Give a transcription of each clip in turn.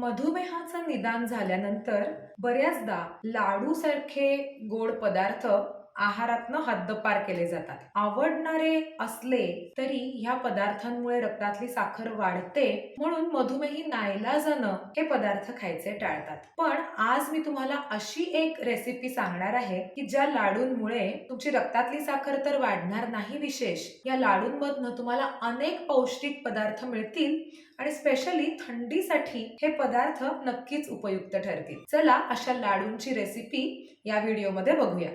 मधुमेहाचं निदान झाल्यानंतर बऱ्याचदा लाडू सारखे गोड पदार्थ आहारातनं हद्दपार केले जातात. आवडणारे असले तरी ह्या पदार्थांमुळे रक्तातली साखर वाढते म्हणून मधुमेही नाईलाजानं हे पदार्थ खायचे टाळतात. पण आज मी तुम्हाला अशी एक रेसिपी सांगणार आहे की ज्या लाडूंमुळे तुमची रक्तातली साखर तर वाढणार नाही विशेष या लाडूंमधनं तुम्हाला अनेक पौष्टिक पदार्थ मिळतील आणि स्पेशली थंडीसाठी हे पदार्थ नक्कीच उपयुक्त ठरतील. चला अशा लाडूंची रेसिपी या व्हिडिओमध्ये बघूया.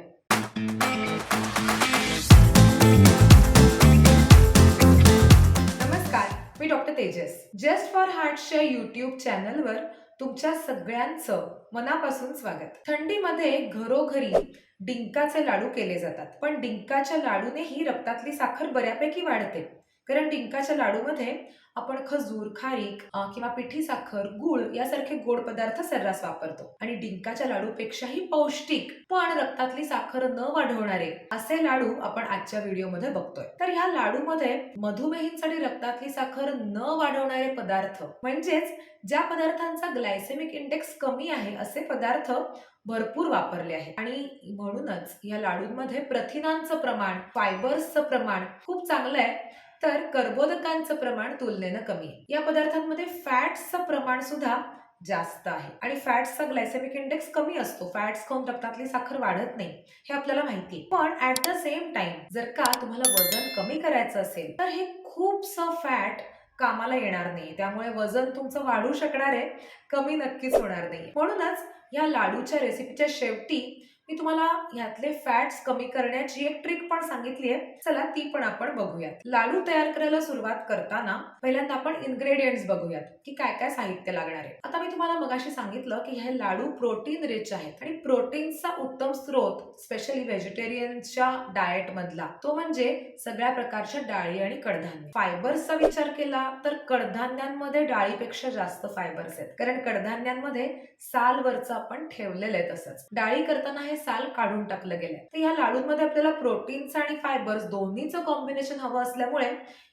नमस्कार मी डॉक्टर तेजस. जस्ट फॉर हार्टच्या युट्यूब चॅनलवर तुमच्या सगळ्यांचं मनापासून स्वागत. थंडीमध्ये घरोघरी डिंकाचे लाडू केले जातात पण डिंकाच्या लाडूनेही रक्तातली साखर बऱ्यापैकी वाढते. कारण डिंकाच्या लाडूमध्ये आपण खजूर खारीक किंवा पिठी साखर गुळ यासारखे गोड पदार्थ सर्रास वापरतो. आणि डिंकाच्या लाडूपेक्षाही पौष्टिक पण रक्तातली साखर न वाढवणारे असे लाडू आपण आजच्या व्हिडिओमध्ये बघतोय. तर ह्या लाडूमध्ये मधुमेहींसाठी रक्तातली साखर न वाढवणारे पदार्थ म्हणजेच ज्या पदार्थांचा ग्लायसेमिक इंडेक्स कमी आहे असे पदार्थ भरपूर वापरले आहे आणि म्हणूनच या लाडूंमध्ये प्रथिनांचं प्रमाण फायबर्सचं प्रमाण खूप चांगलं आहे. तर कर्बोदकांचं प्रमाण तुलनेनं कमी आहे. या पदार्थांमध्ये फॅट्सचं प्रमाण सुद्धा जास्त आहे. आणि फॅट्सचा ग्लायसेमिक इंडेक्स कमी असतो. फॅट्स खाऊन रक्तातली साखर वाढत नाही हे आपल्याला माहिती पण ऍट द सेम टाइम जर का तुम्हाला वजन कमी करायचं असेल तर हे खूपसं फॅट कामाला येणार नाही. त्यामुळे वजन तुमचं वाढू शकणार आहे कमी नक्कीच होणार नाही. म्हणूनच या लाडूच्या रेसिपीच्या शेवटी मी तुम्हाला यातले फॅट्स कमी करण्याची एक ट्रिक पण सांगितली आहे. चला ती पण आपण बघूयात. लाडू तयार करायला सुरुवात करताना पहिल्यांदा आपण इन्ग्रेडियंट्स बघूयात की काय काय साहित्य लागणार आहे. आता मी तुम्हाला मगाशी सांगितलं की हे लाडू प्रोटीन रिच आहेत आणि प्रोटीनचा उत्तम स्रोत स्पेशली व्हेजिटेरियनच्या डाएट मधला तो म्हणजे सगळ्या प्रकारच्या डाळी आणि कडधान्य. फायबर्सचा विचार केला तर कडधान्यांमध्ये डाळीपेक्षा जास्त फायबर्स आहेत. कारण कडधान्यांमध्ये सालवरचं आपण ठेवलेलं आहे तसंच. डाळी करताना हे साल काढून टाकलं गेलंय. तर या लाडूंमध्ये आपल्याला प्रोटीन्स आणि फायबर्स दोन्हीचं कॉम्बिनेशन हवं असल्यामुळे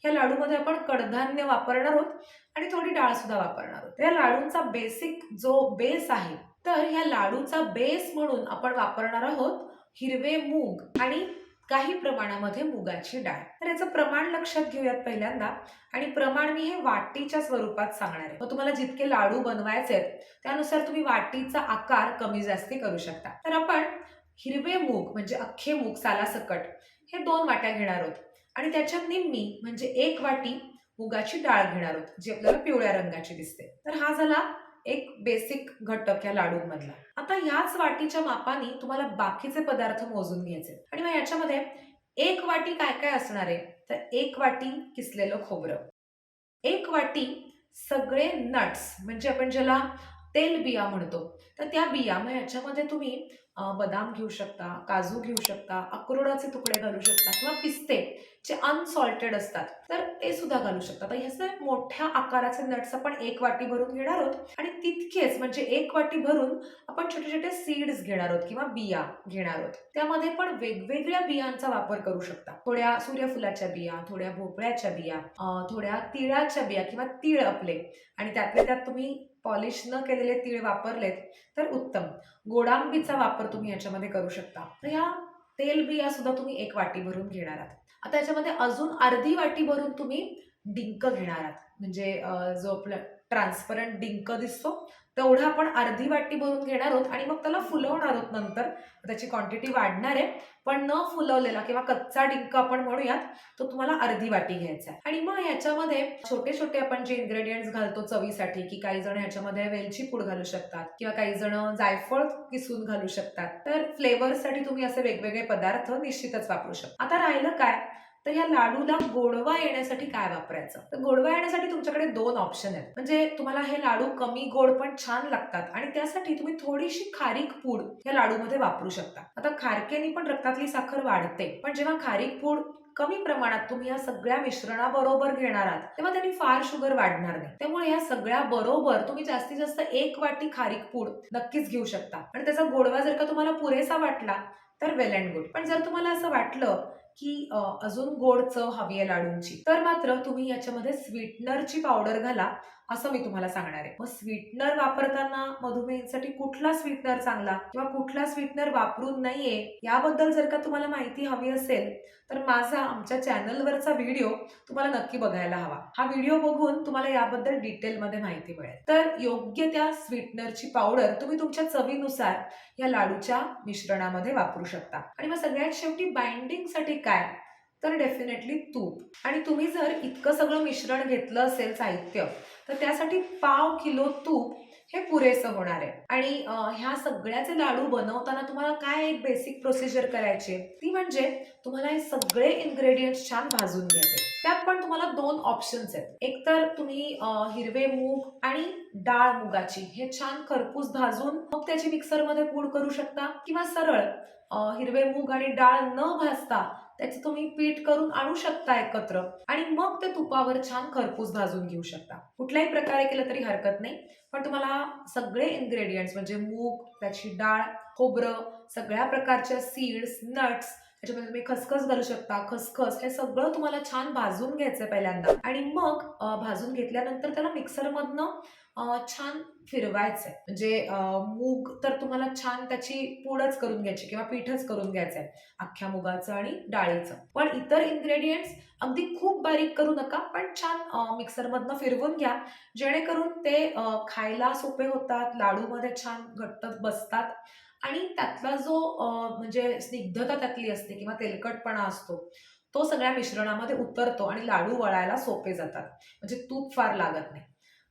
या लाडूमध्ये आपण कडधान्य वापरणार आहोत आणि थोडी डाळ सुद्धा वापरणार आहोत. या लाडूंचा बेसिक जो बेस आहे तर ह्या लाडूचा बेस म्हणून आपण वापरणार आहोत हिरवे मूग आणि काही प्रमाणामध्ये मुगाची डाळ. तर याचं प्रमाण लक्षात घेऊयात पहिल्यांदा. आणि प्रमाण मी हे वाटीच्या स्वरूपात सांगणार आहे. मग तुम्हाला जितके लाडू बनवायचे आहेत त्यानुसार तुम्ही वाटीचा आकार कमी जास्ती करू शकता. तर आपण हिरवे मूग म्हणजे अख्खे मूग सालासकट हे दोन वाट्या घेणार आहोत. आणि त्याच्या निम्मी म्हणजे एक वाटी मुगाची डाळ घेणार आहोत जी आपल्याला पिवळ्या रंगाची दिसते. तर हा झाला एक बेसिक घटक या लाडूंमधला. आता ह्याच वाटीच्या मापाने तुम्हाला बाकीचे पदार्थ मोजून घ्यायचे. आणि मग याच्यामध्ये एक वाटी काय काय असणार आहे? तर एक वाटी किसलेलं खोबरं. एक वाटी सगळे नट्स म्हणजे आपण ज्याला तेल बिया म्हणतो. तर त्या बिया मग याच्यामध्ये तुम्ही बदाम घेऊ शकता काजू घेऊ शकता अक्रोडाचे तुकडे घालू शकता किंवा पिस्ते जे अनसॉल्टेड असतात तर ते सुद्धा घालू शकता. तर ह्याचे मोठ्या आकाराचे नट्स आपण एक वाटी भरून घेणार आहोत आणि तितकेच म्हणजे एक वाटी भरून आपण छोटे छोटे सीड्स घेणार आहोत किंवा बिया घेणार आहोत. त्यामध्ये पण वेगवेगळ्या बियांचा वापर करू शकता. थोड्या सूर्यफुलाच्या बिया थोड्या भोपळ्याच्या बिया थोड्या तिळाच्या बिया किंवा तीळ आपले. आणि त्यातल्या त्यात तुम्ही पॉलिश न केलेले तीळ वापरलेत तर उत्तम. गोडांबीचा वापर तुम्ही याच्यामध्ये करू शकता. तर या तेल बिया सुद्धा तुम्ही एक वाटी भरून घेणार आहात. आता याच्यामध्ये अजून अर्धी वाटी भरून तुम्ही डिंक घेणार आहात. म्हणजे जो आपला ट्रान्सपरंट डिंक दिसतो तेवढा आपण अर्धी वाटी भरून घेणार आहोत आणि मग त्याला फुलवणार आहोत नंतर. त्याची क्वांटिटी वाढणार आहे. पण न फुलवलेला किंवा कच्चा डिंक आपण म्हणूयात तो तुम्हाला अर्धी वाटी घ्यायचा आहे. आणि मग याच्यामध्ये छोटे छोटे आपण जे इन्ग्रेडियंट्स घालतो चवीसाठी की काही जण ह्याच्यामध्ये वेलची पूड घालू शकतात किंवा काही जण जायफळ किसून घालू शकतात. तर फ्लेवरसाठी तुम्ही असे वेगवेगळे पदार्थ निश्चितच वापरू शकता. आता राहिलं काय? तर या लाडूला गोडवा येण्यासाठी काय वापरायचं? तर गोडवा येण्यासाठी तुमच्याकडे दोन ऑप्शन आहेत. म्हणजे तुम्हाला हे लाडू कमी गोड पण छान लागतात आणि त्यासाठी तुम्ही थोडीशी खारीक पूड या लाडूमध्ये वापरू शकता. आता खारकेने पण रक्तातली साखर वाढते. पण जेव्हा खारीक पूड कमी प्रमाणात तुम्ही या सगळ्या मिश्रणाबरोबर घेणार आहात तेव्हा त्यांनी फार शुगर वाढणार नाही. त्यामुळे या सगळ्या बरोबर तुम्ही जास्तीत जास्त एक वाटी खारीक पूड नक्कीच घेऊ शकता. आणि त्याचा गोडवा जर का तुम्हाला पुरेसा वाटला तर वेल अँड गुड. पण जर तुम्हाला असं वाटलं की अजून गोड चव हवी आहे लाडूंची. तर मात्र तुम्ही याच्यामध्ये स्वीटनरची पावडर घाला असं मी तुम्हाला सांगणार आहे. मग स्वीटनर वापरताना मधुमेहींसाठी कुठला स्वीटनर चांगला किंवा कुठला स्वीटनर वापरून नाहीये याबद्दल जर का तुम्हाला माहिती हवी असेल तर माझा आमच्या चॅनलवरचा व्हिडिओ तुम्हाला नक्की बघायला हवा. हा व्हिडिओ बघून तुम्हाला याबद्दल डिटेलमध्ये माहिती मिळेल. तर योग्य त्या स्वीटनरची पावडर तुम्ही तुमच्या चवीनुसार या लाडूच्या मिश्रणामध्ये वापरू शकता. आणि मग सगळ्यात शेवटी बाइंडिंगसाठी काय? तर डेफिनेटली तूप. आणि तुम्ही जर इतकं सगळं मिश्रण घेतलं असेल साहित्य तर त्यासाठी पाव किलो तूप हे पुरेसं होणार आहे. आणि ह्या सगळ्याचे लाडू बनवताना तुम्हाला काय एक बेसिक प्रोसिजर करायची आहे? ती म्हणजे तुम्हाला हे सगळे इन्ग्रेडियंट्स छान भाजून घ्यायचे. त्यात पण तुम्हाला दोन ऑप्शन्स आहेत. एक तर तुम्ही हिरवे मूग आणि डाळ मुगाची हे छान खरपूस भाजून मग त्याची मिक्सरमध्ये पूड करू शकता किंवा सरळ हिरवे मूग आणि डाळ न भाजता त्याचं तुम्ही पीठ करून आणू शकता एकत्र. आणि मग ते तुपावर छान खरपूस भाजून घेऊ शकता. कुठल्याही प्रकारे केलं तरी हरकत नाही. पण तुम्हाला सगळे इन्ग्रेडियंट्स म्हणजे मूग त्याची डाळ खोबरं सगळ्या प्रकारच्या सीड्स नट्स त्याच्यामध्ये तुम्ही खसखस घालू शकता. खसखस हे सगळं तुम्हाला छान भाजून घ्यायचं पहिल्यांदा. आणि मग भाजून घेतल्यानंतर त्याला मिक्सरमधनं छान छान फिरवायचंय. म्हणजे मूग तर तुम्हाला छान त्याची पूडच करून घ्यायची किंवा पीठच करून घ्यायचं आहे अख्ख्या मुगाचं आणि डाळीचं. पण इतर इन्ग्रेडियंट्स अगदी खूप बारीक करू नका पण छान मिक्सरमधनं फिरवून घ्या. जेणेकरून ते खायला सोपे होतात लाडूमध्ये छान घट्ट बसतात. आणि त्यातला जो म्हणजे स्निग्धता त्यातली असते किंवा तेलकटपणा असतो तो सगळ्या मिश्रणामध्ये उतरतो आणि लाडू वळायला सोपे जातात. म्हणजे तूप फार लागत नाही.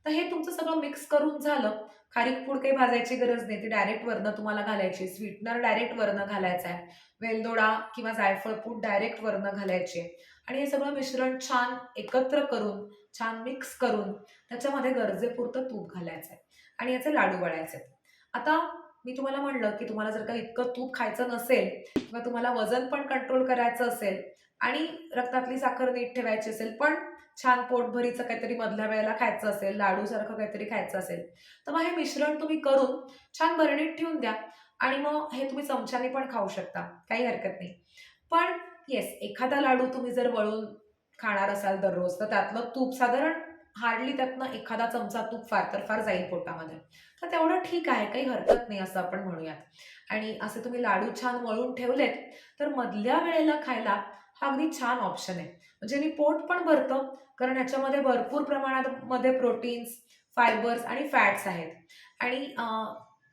तर हे तुमचं सगळं मिक्स करून झालं. खारीक पूड काही भाजायची गरज नाही. ती डायरेक्ट वरनं तुम्हाला घालायची. स्वीटनर डायरेक्ट वरनं घालायचं आहे. वेलदोडा किंवा जायफळ पूड डायरेक्ट वरनं घालायचे. आणि हे सगळं मिश्रण छान एकत्र करून छान मिक्स करून त्याच्यामध्ये गरजेपुरतं तूप घालायचं आहे आणि याचे लाडू वळायचे आहेत. आता मी तुम्हाला म्हणलं की तुम्हाला जर का इतकं तूप खायचं नसेल किंवा तुम्हाला वजन पण कंट्रोल करायचं असेल आणि रक्तातली साखर नीट ठेवायची असेल पण छान पोटभरीचं काहीतरी मधल्या वेळेला खायचं असेल लाडूसारखं काहीतरी खायचं असेल तर मग हे मिश्रण तुम्ही करून छान बरणीत ठेवून द्या आणि मग हे तुम्ही चमच्याने पण खाऊ शकता काही हरकत नाही. पण येस एखादा लाडू तुम्ही जर वळून खाणार असाल दररोज तर त्यातलं तूप साधारण हार्डली त्यातनं एखादा चमचा तूप फार तर फार जाईल पोटामध्ये. तर तेवढं ठीक आहे काही हरकत नाही असं आपण म्हणूयात. आणि असे तुम्ही लाडू छान वळून ठेवलेत तर मधल्या वेळेला खायला हा अगदी छान ऑप्शन आहे. म्हणजे पोट पण भरतं कारण याच्यामध्ये भरपूर प्रमाणात मध्ये प्रोटीन्स फायबर्स आणि फॅट्स आहेत. आणि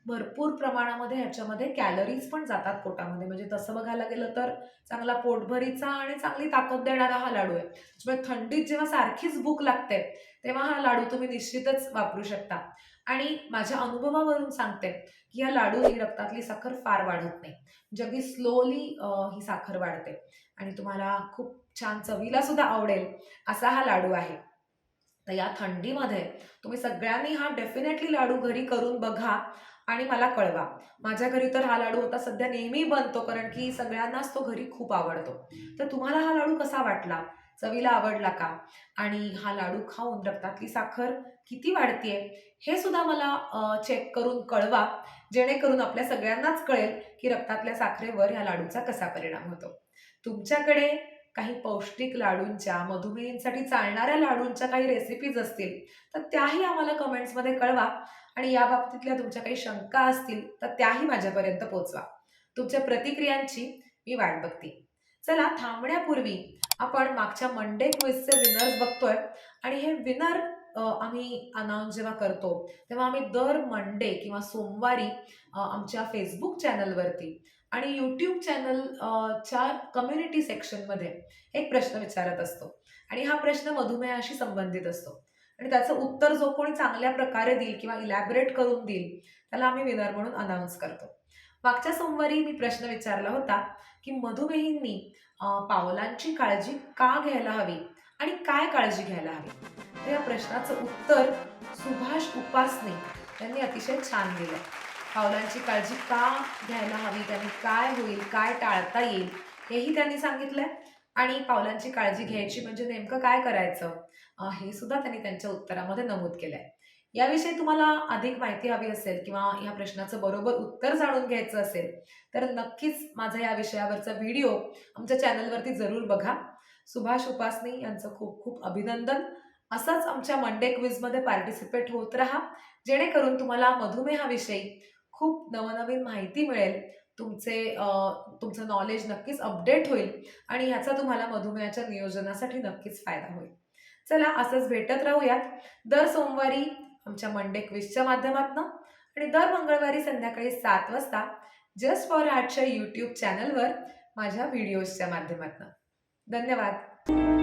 भरपूर प्रमाणामध्ये ह्याच्यामध्ये कॅलरीज पण जातात पोटामध्ये. म्हणजे तसं बघायला गेलं तर चांगला पोटभरीचा आणि चांगली ताकद देणारा हा लाडू आहे. त्याच्यामुळे थंडीत जेव्हा सारखीच भूक लागते तेव्हा हा लाडू तुम्ही निश्चितच वापरू शकता. आणि माझ्या अनुभवावरून सांगते की या लाडूनी रक्तातली साखर फार वाढत नाही. म्हणजे अगदी स्लोली ही साखर वाढते. आणि तुम्हाला खूप छान चवीला सुद्धा आवडेल असा हा लाडू आहे. तर या थंडीमध्ये तुम्ही सगळ्यांनी हा डेफिनेटली लाडू घरी करून बघा. आणि मला कळवा. माझ्या घरी तर हा लाडू आता सध्या नेहमी बनतो कारण की सगळ्यांनाच तो घरी खूप आवडतो. तर तुम्हाला हा लाडू कसा वाटला? चवीला आवडला का? आणि हा लाडू खाऊन रक्तातली साखर किती वाढतीये? हे सुद्धा मला चेक करून कळवा. जेणेकरून आपल्या सगळ्यांनाच कळेल की रक्तातल्या साखरेवर ह्या लाडूचा कसा परिणाम होतो. तुमच्याकडे काही पौष्टिक लाडूंच्या मधुमेहींसाठी चालणाऱ्या लाडूंच्या काही रेसिपीज असतील तर त्याही आम्हाला कमेंट्समध्ये कळवा. आणि या बाबतीतल्या तुमच्या काही शंका असतील तर त्याही माझ्यापर्यंत पोचवा. तुमच्या प्रतिक्रियांची मी वाट बघते. चला थांबण्यापूर्वी आपण मागच्या मंडे क्विजचे विनर्स बघतोय. आणि हे विनर आम्ही अनाऊन्स जेव्हा करतो तेव्हा आम्ही दर मंडे किंवा सोमवारी आमच्या फेसबुक चॅनलवरती आणि यूट्यूब चॅनल च्या कम्युनिटी सेक्शनमध्ये एक प्रश्न विचारत असतो. आणि हा प्रश्न मधुमेहाशी संबंधित असतो. आणि त्याचं उत्तर जो कोणी चांगल्या प्रकारे देईल किंवा इलॅबरेट करून देईल त्याला आम्ही विनर म्हणून अनाऊन्स करतो. मागच्या सोमवारी मी प्रश्न विचारला होता की मधुमेहींनी पावलांची काळजी का घ्यायला हवी आणि काय काळजी घ्यायला हवी? तर या प्रश्नाचं उत्तर सुभाष उपासने यांनी अतिशय छान दिलं. पावलांची काळजी का घ्यायला हवी? त्यांनी काय होईल? काय टाळता येईल? हेही त्यांनी सांगितलंय. आणि पावलांची काळजी घ्यायची म्हणजे नेमकं काय करायचं? हे सुद्धा त्यांनी त्यांच्या उत्तरामध्ये नमूद केलंय. याविषयी तुम्हाला अधिक माहिती हवी असेल किंवा या प्रश्नाचं बरोबर उत्तर जाणून घ्यायचं असेल तर नक्कीच माझा या विषयावरचा व्हिडिओ आमच्या चॅनलवरती जरूर बघा. सुभाष उपासनी यांचं खूप खूप अभिनंदन. असंच आमच्या मंडे क्विजमध्ये पार्टिसिपेट होत राहा. जेणेकरून तुम्हाला मधुमेहाविषयी खूप नवनवीन माहिती मिळेल. तुमचे तुमचं नॉलेज नक्कीच अपडेट होईल आणि ह्याचा तुम्हाला मधुमेहाच्या नियोजनासाठी नक्कीच फायदा होईल. चला असंच भेटत राहूयात. दर सोमवारी आमच्या मंडे क्विजच्या माध्यमातून आणि दर मंगळवारी संध्याकाळी सात वाजता जस्ट फॉर आर्टच्या यूट्यूब चॅनलवर माझ्या व्हिडिओजच्या माध्यमातून. धन्यवाद.